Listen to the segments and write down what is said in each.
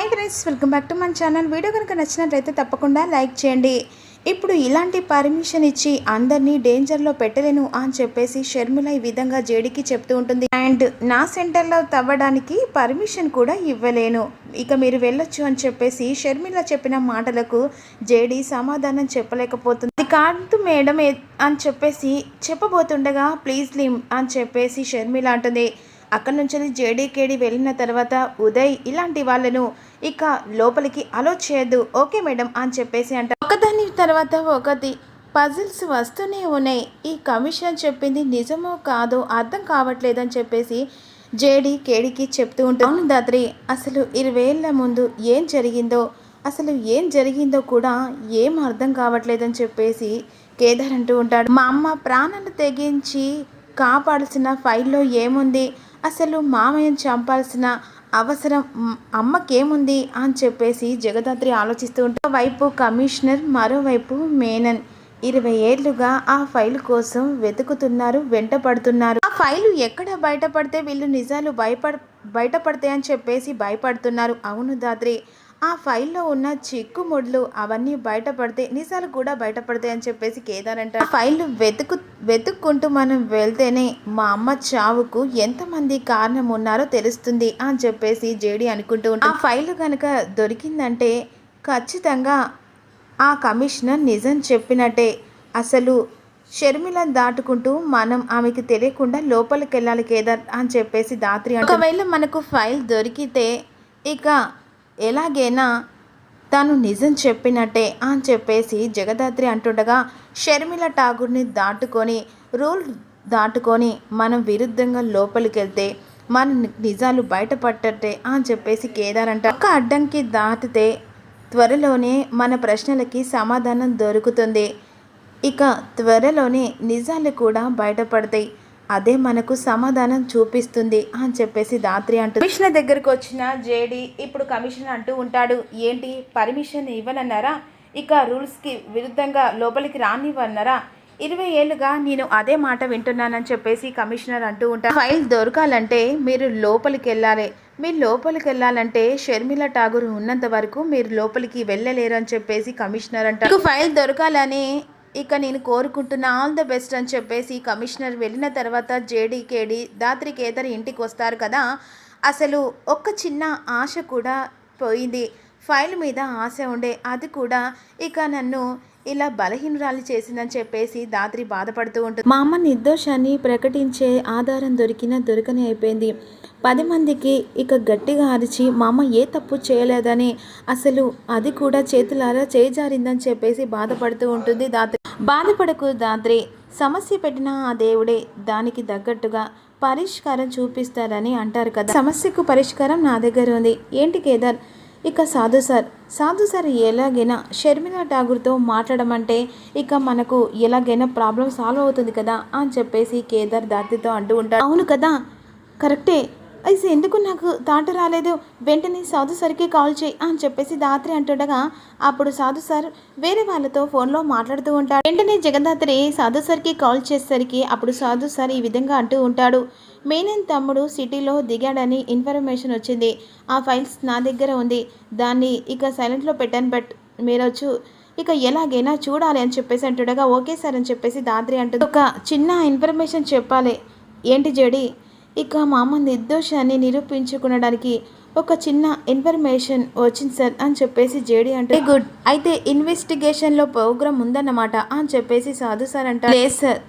Hi friends welcome back to మన channel video కనుక నచ్చినట్లయితే తప్పకుండా లైక్ చేయండి. ఇప్పుడు ఇలాంటి పర్మిషన్ ఇచ్చి అందరినీ డేంజర్లో పెట్టలేను అని చెప్పేసి షర్మిల ఈ విధంగా జేడీకి చెప్తూ ఉంటుంది. అండ్ నా సెంటర్లో తవ్వడానికి పర్మిషన్ కూడా ఇవ్వలేను. ఇక మీరు వెళ్ళొచ్చు అని చెప్పేసి షర్మిల చెప్పిన మాటలకు జేడీ సమాధానం చెప్పలేకపోతుంది. అది కాదు మేడం ఏ- అని చెప్పేసి చెప్పబోతుండగా ప్లీజ్ లీమ్ అని చెప్పేసి షర్మిల అంటుంది. అక్కడి నుంచి జేడీకేడి వెళ్ళిన తర్వాత ఉదయ్ ఇలాంటి వాళ్ళను ఇక లోపలికి అలో చేయద్దు. ఓకే మేడం అని చెప్పేసి అంట. ఒకదాని తర్వాత ఒకటి పజిల్స్ వస్తూనే ఉన్నాయి. ఈ కమిషన్ చెప్పింది నిజమో కాదో అర్థం కావట్లేదని చెప్పేసి జేడీ కేడికి చెప్తూ ఉంటాను అవును దాత్రి అసలు ఇరవేళ్ళ ముందు ఏం జరిగిందో అసలు ఏం జరిగిందో కూడా ఏం అర్థం కావట్లేదని చెప్పేసి కేదార్ అంటూ ఉంటాడు. మా అమ్మ ప్రాణాలు తెగించి కాపాడాల్సిన ఫైల్లో ఏముంది? అసలు మామయ్యను చంపాల్సిన అవసరం అమ్మకేముంది అని చెప్పేసి జగదాత్రి ఆలోచిస్తూ ఉంటే వైపు కమిషనర్ మరోవైపు మేనన్. ఇరవై ఏళ్ళుగా ఆ ఫైల్ కోసం వెతుకుతున్నారు వెంటపడుతున్నారు. ఆ ఫైలు ఎక్కడ బయటపడితే వీళ్ళు నిజాలు భయపడ బయటపడతాయని చెప్పేసి భయపడుతున్నారు. అవును దాద్రి ఆ ఫైల్లో ఉన్న చిక్కుముడ్లు అవన్నీ బయటపడితే నిజాలు కూడా బయటపడతాయి అని చెప్పేసి కేదార్ అంటారు. ఫైల్ వెతుకు వెతుక్కుంటూ మనం వెళ్తేనే మా అమ్మ చావుకు ఎంతమంది కారణం ఉన్నారో తెలుస్తుంది అని చెప్పేసి జేడి అనుకుంటూ ఉంటాం ఆ ఫైల్ కనుక దొరికిందంటే ఖచ్చితంగా ఆ కమిషనర్ నిజం చెప్పినట్టే. అసలు షర్మిలను దాటుకుంటూ మనం ఆమెకి తెలియకుండా లోపలికి వెళ్ళాలి కేదార్ అని చెప్పేసి దాత్రి ఒకవేళ మనకు ఫైల్ దొరికితే ఇక ఎలాగైనా తను నిజం చెప్పినట్టే అని చెప్పేసి జగదాత్రి అంటుండగా షర్మిల ఠాగూర్ని దాటుకొని రూల్ దాటుకొని మనం విరుద్ధంగా లోపలికి వెళ్తే మన నిజాలు బయటపడ్డట్టే అని చెప్పేసి కేదార్ అంట. ఒక అడ్డంకి దాటితే త్వరలోనే మన ప్రశ్నలకి సమాధానం దొరుకుతుంది. ఇక త్వరలోనే నిజాలు కూడా బయటపడతాయి. అదే మనకు సమాధానం చూపిస్తుంది అని చెప్పేసి దాత్రి అంటూ కమిషనర్ దగ్గరకు వచ్చిన జేడి ఇప్పుడు కమిషన్ అంటూ ఉంటాడు. ఏంటి? పర్మిషన్ ఇవ్వనన్నారా? ఇక రూల్స్కి విరుద్ధంగా లోపలికి రానివ్వన్నారా ఇరవై ఏళ్ళుగా నేను అదే మాట వింటున్నానని చెప్పేసి కమిషనర్ అంటూ ఉంటాను ఫైల్ దొరకాలంటే మీరు లోపలికి వెళ్ళాలి. మీరు లోపలికి వెళ్ళాలంటే షర్మిల ఠాగూర్ ఉన్నంత వరకు మీరు లోపలికి వెళ్ళలేరు అని చెప్పేసి కమిషనర్ అంటారు ఫైల్ దొరకాలని ఇక నేను కోరుకుంటున్న ఆల్ ద బెస్ట్ అని చెప్పేసి కమిషనర్ వెళ్ళిన తర్వాత జేడీకేడి దాత్రి కేదర్ ఇంటికి వస్తారు కదా. అసలు ఒక్క చిన్న ఆశ కూడా పోయింది. ఫైల్ మీద ఆశ ఉండే అది కూడా ఇక నన్ను ఇలా బలహీనరాలు చేసిందని చెప్పేసి దాత్రి బాధపడుతూ ఉంటుంది. మా అమ్మ నిర్దోషాన్ని ప్రకటించే ఆధారం దొరికినా దొరకని అయిపోయింది. పది మందికి ఇక గట్టిగా అరిచి మా అమ్మ ఏ తప్పు చేయలేదని అసలు అది కూడా చేతులారా చేజారిందని చెప్పేసి బాధపడుతూ ఉంటుంది దాత్రి. బాధపడకు దాత్రి సమస్య పెట్టిన ఆ దేవుడే దానికి తగ్గట్టుగా పరిష్కారం చూపిస్తారని అంటారు కదా. సమస్యకు పరిష్కారం నా దగ్గర ఉంది. ఏంటి కేదార్? ఇక సాధు సార్ సాధు సార్ ఎలాగైనా షర్మిలా ఠాగూర్తో మాట్లాడమంటే ఇక మనకు ఎలాగైనా ప్రాబ్లం సాల్వ్ అవుతుంది కదా అని చెప్పేసి కేదార్ దాతితో అంటూ ఉంటాడు. అవును కదా? కరెక్టే. అయితే ఎందుకు నాకు తాట రాలేదు? వెంటనే సాధు సార్కి కాల్ చేయి అని చెప్పేసి దాత్రి అంటుండగా అప్పుడు సాధు సార్ వేరే వాళ్ళతో ఫోన్లో మాట్లాడుతూ ఉంటాడు. వెంటనే జగదాత్రి సాధు సార్కి కాల్ చేసేసరికి అప్పుడు సాధు సార్ ఈ విధంగా అంటూ ఉంటాడు. మేనన్ తమ్ముడు సిటీలో దిగాడని ఇన్ఫర్మేషన్ వచ్చింది. ఆ ఫైల్స్ నా దగ్గర ఉంది. దాన్ని ఇక సైలెంట్లో పెట్టాను బట్ మీరొచ్చు. ఇక ఎలాగైనా చూడాలి అని చెప్పేసి అంటుండగా ఓకే సార్ అని చెప్పేసి దాద్రి అంటుంది. ఒక చిన్న ఇన్ఫర్మేషన్ చెప్పాలి. ఏంటి జడి? ఇక మా అమ్మ నిర్దోషాన్ని నిరూపించుకునడానికి ఒక చిన్న ఇన్ఫర్మేషన్ వచ్చింది సార్ అని చెప్పేసి జేడి అంటే గుడ్ అయితే ఇన్వెస్టిగేషన్లో ప్రోగ్రామ్ ఉందన్నమాట అని చెప్పేసి సాధు సార్ లేదు సార్.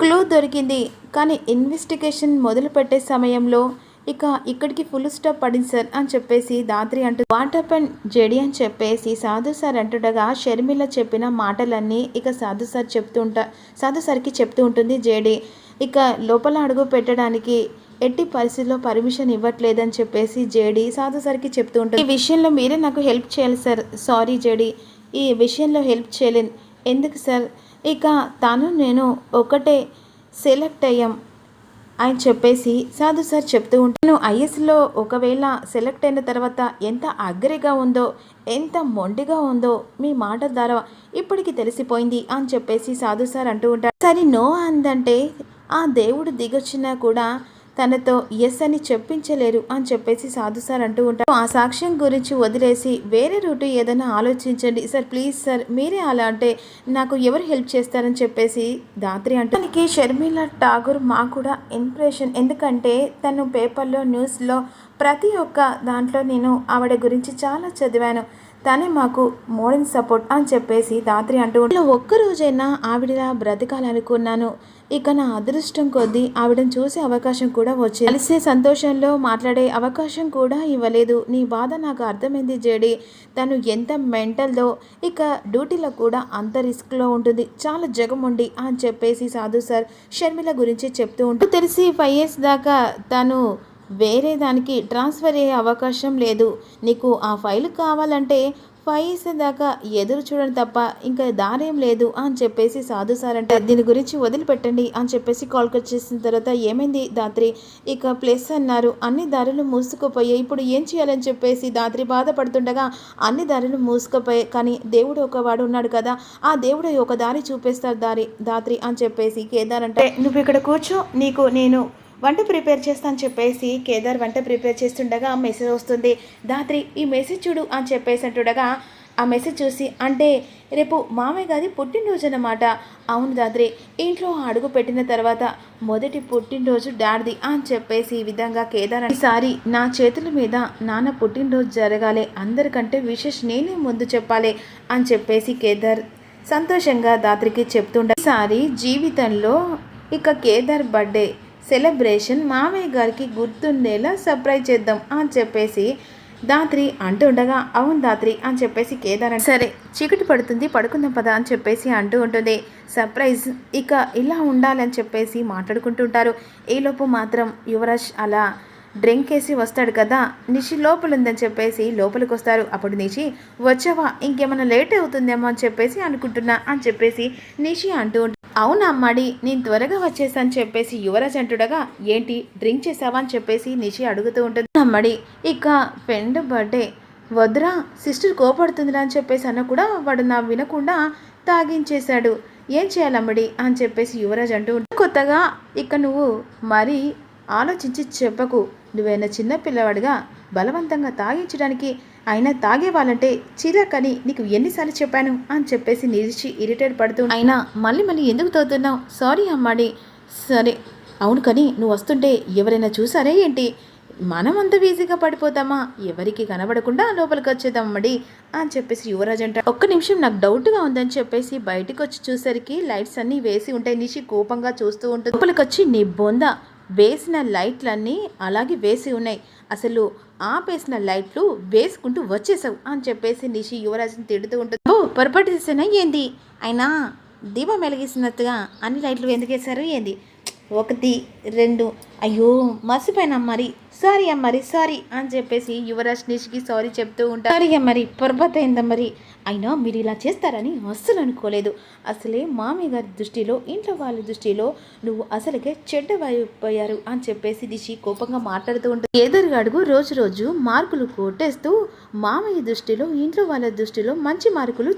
క్లూ దొరికింది. కానీ ఇన్వెస్టిగేషన్ మొదలు పెట్టే సమయంలో ఇక ఇక్కడికి ఫుల్ స్టాప్ పడింది సార్ అని చెప్పేసి దాత్రి అంటూ వాట్ హ్యాపెన్ జెడి అని చెప్పేసి సాధు సార్ అంటుండగా షర్మిల చెప్పిన మాటలన్నీ ఇక సాధు సార్ చెప్తూ ఉంటా సాధు సార్కి చెప్తూ ఉంటుంది జేడి. ఇక లోపల అడుగు పెట్టడానికి ఎట్టి పరిస్థితుల్లో పర్మిషన్ ఇవ్వట్లేదని చెప్పేసి జేడి సాధు సార్కి చెప్తూ ఉంటుంది. ఈ విషయంలో మీరే నాకు హెల్ప్ చేయాలి సార్. Sorry JD. ఈ విషయంలో హెల్ప్ చేయలేను. ఎందుకు సార్? ఇక తను నేను ఒకటే సెలెక్ట్ అయ్యాం అని చెప్పేసి సాధు సార్ చెప్తూ ఉంటాను ఐఎస్లో ఒకవేళ సెలెక్ట్ అయిన తర్వాత ఎంత అగ్రిగా ఉందో ఎంత మొండిగా ఉందో మీ మాట ద్వారా ఇప్పటికి తెలిసిపోయింది అని చెప్పేసి సాధు సార్ అంటూ ఉంటారు సరే నో అందంటే ఆ దేవుడు దిగొచ్చినా కూడా తనతో ఎస్ అని చెప్పించలేరు అని చెప్పేసి సాధు సార్ అంటూ ఉంటారు. ఆ సాక్ష్యం గురించి వదిలేసి వేరే రూటు ఏదైనా ఆలోచించండి. సార్ ప్లీజ్ సార్ మీరే అలా అంటే నాకు ఎవరు హెల్ప్ చేస్తారని చెప్పేసి దాత్రి అంటే తనకి షర్మిల ఠాగూర్ మా కూడా ఇంప్రెషన్ ఎందుకంటే తను పేపర్లో న్యూస్లో ప్రతి ఒక్క దాంట్లో నేను ఆవిడ గురించి చాలా చదివాను. తనే మాకు మోడర్న్ సపోర్ట్ అని చెప్పేసి దాత్రి అంటూ ఒక్కరోజైనా ఒక్క రోజైనా ఆవిడలా బ్రతకాలనుకున్నాను. ఇక నా అదృష్టం కొద్దీ ఆవిడని చూసే అవకాశం కూడా వచ్చింది. కలిసే సంతోషంలో మాట్లాడే అవకాశం కూడా ఇవ్వలేదు. నీ బాధ నాకు అర్థమైంది జేడి. తను ఎంత మెంటల్దో ఇక డ్యూటీలో కూడా అంత రిస్క్లో ఉంటుంది. చాలా జగముండి అని చెప్పేసి సాధు సార్ షర్మిల గురించి చెప్తూ ఉంటూ తెలిసి ఫైవ్ ఇయర్స్ దాకా తను వేరే దానికి ట్రాన్స్ఫర్ అయ్యే అవకాశం లేదు. నీకు ఆ ఫైల్ కావాలంటే ఫైల్స్ దాకా ఎదురు చూడడం తప్ప ఇంకా దారేం లేదు అని చెప్పేసి సాధు సార్ అంటే దీని గురించి వదిలిపెట్టండి అని చెప్పేసి కాల్ కట్ చేసిన తర్వాత ఏమైంది? దాత్రి ఇక ప్లేస్ అన్నారు. అన్ని దారులు మూసుకుపోయాయి. ఇప్పుడు ఏం చేయాలని చెప్పేసి దాత్రి బాధపడుతుండగా అన్ని దారులు మూసుకుపోయాయి. కానీ దేవుడు ఒకవాడు ఉన్నాడు కదా ఆ దేవుడు ఒక దారి చూపిస్తారు దారి. దాత్రి అని చెప్పేసి కేదార్ అంటే నువ్వు ఇక్కడ కూర్చో. నీకు నేను వంట ప్రిపేర్ చేస్తాను చెప్పేసి కేదార్ వంట ప్రిపేర్ చేస్తుండగా మెసేజ్ వస్తుంది. దాత్రి ఈ మెసేజ్ చూడు అని చెప్పేసి అంటుండగా ఆ మెసేజ్ చూసి అంటే రేపు మామయ్య గారి పుట్టినరోజు అన్నమాట అవును దాత్రి ఇంట్లో అడుగు పెట్టిన తర్వాత మొదటి పుట్టినరోజు డాడ్ది అని చెప్పేసి ఈ విధంగా కేదార్ ఈసారి నా చేతుల మీద నాన్న పుట్టినరోజు జరగాలి. అందరికంటే విశేష్ నేనే ముందు చెప్పాలి అని చెప్పేసి కేదార్ సంతోషంగా దాత్రికి చెప్తుండ ఈసారి జీవితంలో ఇక కేదార్ బర్త్డే సెలబ్రేషన్ మామయ్య గారికి గుర్తుండేలా సర్ప్రైజ్ చేద్దాం అని చెప్పేసి దాత్రి అంటుండగా అవును దాత్రి అని చెప్పేసి కేదార్ సరే చీకటి పడుతుంది పడుకుందాం పద అని చెప్పేసి అంటూ ఉంటుంది. సర్ప్రైజ్ ఇక ఇలా ఉండాలని చెప్పేసి మాట్లాడుకుంటుంటారు ఈలోపు మాత్రం యువరాజ్ అలా డ్రింక్ వేసి వస్తాడు కదా నిషి లోపల ఉందని చెప్పేసి లోపలికి వస్తారు. అప్పుడు నిషి వచ్చావా ఇంకేమైనా లేట్ అవుతుందేమో అని చెప్పేసి అనుకుంటున్నా అని చెప్పేసి నిషి అంటూ ఉంటుంది అవునా అమ్మాడి నేను త్వరగా వచ్చేసాను చెప్పేసి యువరాజ్ అంటుడగా ఏంటి డ్రింక్ చేసావా? అని చెప్పేసి నిషి అడుగుతూ ఉంటుంది. అమ్మడి ఇక ఫ్రెండ్ బర్త్డే. వద్దురా సిస్టర్ కోపడుతుందిరా అని చెప్పేసి అన్న కూడా వాడు నా వినకుండా తాగించేశాడు. ఏం చేయాలమ్మడి అని చెప్పేసి యువరాజ్ అంటూ కొత్తగా ఇక నువ్వు మరీ ఆలోచించి చెప్పకు. నువ్వైనా చిన్న పిల్లవాడిగా బలవంతంగా తాగించడానికి అయినా తాగేవాళ్ళంటే చిరాకని నీకు ఎన్నిసార్లు చెప్పాను అని చెప్పేసి నిలిచి ఇరిటేట్ పడుతూ అయినా మళ్ళీ మళ్ళీ ఎందుకు తోతున్నావు? సారీ అమ్మాడి. సరే. అవును కానీ నువ్వు వస్తుంటే ఎవరైనా చూసారే ఏంటి? మనం అంత ఈజీగా పడిపోతామా? ఎవరికి కనబడకుండా లోపలికి వచ్చేదమ్మడి అమ్మడి అని చెప్పేసి యువరాజ్ అంట. ఒక్క నిమిషం నాకు డౌట్గా ఉందని చెప్పేసి బయటికి వచ్చి చూసరికి లైట్స్ అన్నీ వేసి ఉంటాయి నిషి కోపంగా చూస్తూ ఉంటుంది. లోపలికి వచ్చి నీ బొంద వేసిన లైట్లన్నీ అలాగే వేసి ఉన్నాయి. అసలు ఆపేసిన లైట్లు వేసుకుంటూ వచ్చేసావు అని చెప్పేసి నిషి యువరాజ్ని తిడుతూ ఉంటుంది. ఓ పొరపాటు చేసినా ఏంది? అయినా దీపం వెలిగిస్తున్నట్టుగా అన్ని లైట్లు ఎందుకు వేశారు ఏంది? ఒకటి రెండు అయ్యో మర్చిపోయినా మరి. సారీ అమ్మరి సారీ అని చెప్పేసి యువరాజ్ నిష్కి సారీ చెప్తూ ఉంటారు సారీ అమ్మరి పొరపాటు అయిందా మరి? అయినా మీరు ఇలా చేస్తారని అస్సలు అనుకోలేదు. అసలే మామయ్య గారి దృష్టిలో ఇంట్లో వాళ్ళ దృష్టిలో నువ్వు అసలుకే చెడ్డవైపోయారు అని చెప్పేసి దిశి కోపంగా మాట్లాడుతూ ఉంటుంది. ఎదురుగాడుగు రోజు రోజు మార్కులు కొట్టేస్తూ మామయ్య దృష్టిలో ఇంట్లో వాళ్ళ దృష్టిలో మంచి మార్కులు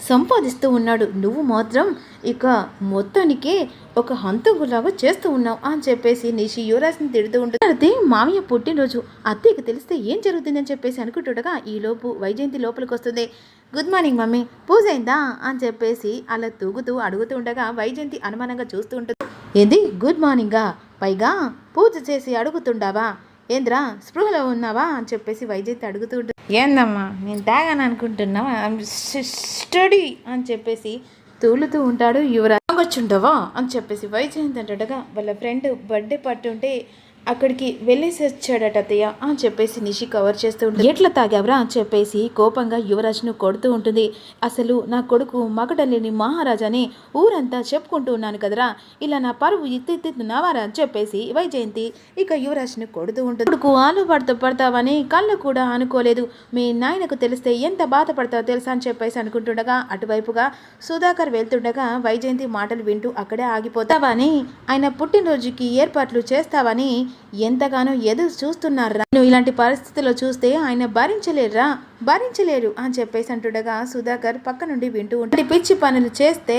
సంపాదిస్తూ ఉన్నాడు. నువ్వు మాత్రం ఇక మొత్తానికే ఒక హంతకులాగా చేస్తూ ఉన్నావు అని చెప్పేసి నిషి యువరాజ్ని తిడుతూ ఉంటుంది అయితే మామయ్య పుట్టినరోజు. అత్తయ్యకి తెలిస్తే ఏం జరుగుతుందని చెప్పేసి అనుకుంటుండగా ఈ లోపు వైజయంతి లోపలికి వస్తుంది. Good morning mummy. పూజ అయిందా? అని చెప్పేసి అలా తూగుతూ అడుగుతూ ఉండగా వైజయంతి అనుమానంగా చూస్తూ ఉంటుంది. ఏంది? గుడ్ మార్నింగా? పైగా పూజ చేసి అడుగుతుండావా? ఏంద్రా? స్పృహలో ఉన్నావా? అని చెప్పేసి వైజయంతి అడుగుతూ ఉంటుంది. ఏందమ్మా? నేను తాగాను అనుకుంటున్నావా స్టడీ అని చెప్పేసి తూలుతూ ఉంటాడు యువరాజ్. వచ్చుండవా అని చెప్పేసి వైజయంత్ అంటగా వాళ్ళ ఫ్రెండ్ బర్త్డే పార్టీ ఉంటే అక్కడికి వెళ్ళేసి వచ్చాడట అత్తయ్య. అని చెప్పేసి నిషి కవర్ చేస్తూ ఉంటుంది. ఎట్లా తాగావరా అని చెప్పేసి కోపంగా యువరాజ్ను కొడుతూ ఉంటుంది. అసలు నా కొడుకు మగడలేని మహారాజాని ఊరంతా చెప్పుకుంటూ ఉన్నాను కదరా. ఇలా నా పరువు ఎత్తెత్తున్నావారా అని చెప్పేసి వైజయంతి ఇక యువరాజ్ను కొడుతూ ఉంటుంది. కొడుకు ఆలు పడుతూ పడతావని కళ్ళు కూడా అనుకోలేదు మీ నాయనకు తెలిస్తే ఎంత బాధపడతావో తెలుసా అని చెప్పేసి అనుకుంటుండగా అటువైపుగా సుధాకర్ వెళ్తుండగా వైజయంతి మాటలు వింటూ అక్కడే ఆగిపోతావని ఆయన పుట్టినరోజుకి ఏర్పాట్లు చేస్తావని ఎంతగానో ఎదురు చూస్తున్నారా? నువ్వు ఇలాంటి పరిస్థితుల్లో చూస్తే ఆయన భరించలేరురా. భరించలేరు అని చెప్పేసి అంటుండగా సుధాకర్ పక్క నుండి వింటూ ఉంటాడు. పిచ్చి పనులు చేస్తే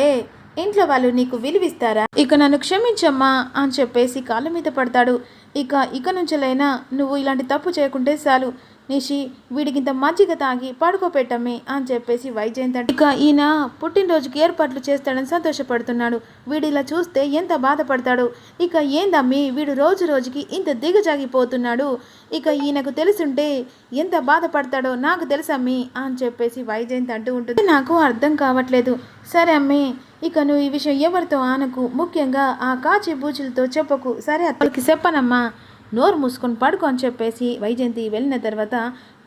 ఇంట్లో వాళ్ళు నీకు విలువిస్తారా? ఇక నన్ను క్షమించమ్మా అని చెప్పేసి కాళ్ళ మీద పడతాడు. ఇక ఇక నుంచెలైనా నువ్వు ఇలాంటి తప్పు చేయకుంటే చాలు. నిషి వీడికింత మజ్జిగ తాగి పడుకోపెట్టమ్మి అని చెప్పేసి వైజయంతి ఇక ఈయన పుట్టినరోజుకి ఏర్పాట్లు చేస్తాడని సంతోషపడుతున్నాడు. వీడు ఇలా చూస్తే ఎంత బాధపడతాడు. ఇక ఏందమ్మి వీడు రోజు రోజుకి ఇంత దిగజాగిపోతున్నాడు. ఇక ఈయనకు తెలుసుంటే ఎంత బాధపడతాడో నాకు తెలుసమ్మి అని చెప్పేసి వైజయంతి అంటూ ఉంటుంది. నాకు అర్థం కావట్లేదు. సరే అమ్మి ఇక నువ్వు ఈ విషయం ఎవరితో ఆనకు? ముఖ్యంగా ఆ కాచి బూచులతో చెప్పకు. సరే అతనికి చెప్పనమ్మా. నోరు మూసుకొని పడుకో అని చెప్పేసి వైజయంతి వెళ్ళిన తర్వాత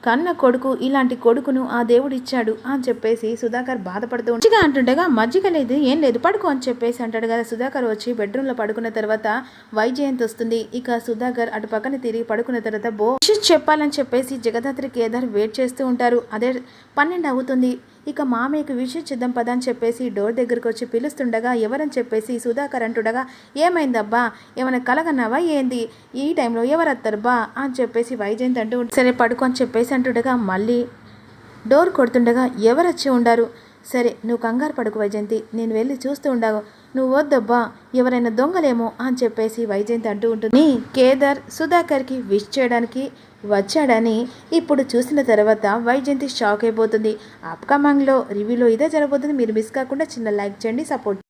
కన్న కొడుకు ఇలాంటి కొడుకును ఆ దేవుడు ఇచ్చాడు అని చెప్పేసి సుధాకర్ బాధపడుతూ మజ్జిగ అంటుండగా మజ్జిగ లేదు ఏం లేదు పడుకో అని చెప్పేసి అంటాడు కదా సుధాకర్ వచ్చి బెడ్రూమ్లో పడుకున్న తర్వాత వైజయంతి వస్తుంది. ఇక సుధాకర్ అటు పక్కన తిరిగి పడుకున్న తర్వాత బో చెప్పాలని చెప్పేసి జగదాత్రి కేదార్ వెయిట్ చేస్తూ ఉంటారు. అదే పన్నెండు అవుతుంది. ఇక మామయ్యకు విషయం చిద్దాం పద అని చెప్పేసి డోర్ దగ్గరకు వచ్చి పిలుస్తుండగా ఎవరని చెప్పేసి సుధాకర్ అంటుండగా ఏమైందబ్బా? ఏమైనా కలగన్నావా ఏంది? ఈ టైంలో ఎవరు బా? అని చెప్పేసి వైజయంత్ అంటూ సరే పడుకో అని చెప్పేసి అంటుండగా మళ్ళీ డోర్ కొడుతుండగా ఎవరు వచ్చి ఉండారు? సరే నువ్వు కంగారు పడుకు వైజయంతి నేను వెళ్ళి చూస్తూ ఉండావు నువ్వు వద్దబ్బా ఎవరైనా దొంగలేమో అని చెప్పేసి వైజయంతి అంటూ ఉంటుంది. కేదార్ సుధాకర్కి విష్ చేయడానికి వచ్చాడని ఇప్పుడు చూసిన తర్వాత వైజయంతి షాక్ అయిపోతుంది. అప్కమింగ్లో రివ్యూలో ఇదే జరగబోతుంది. మీరు మిస్ కాకుండా చిన్న లైక్ చేయండి సపోర్ట్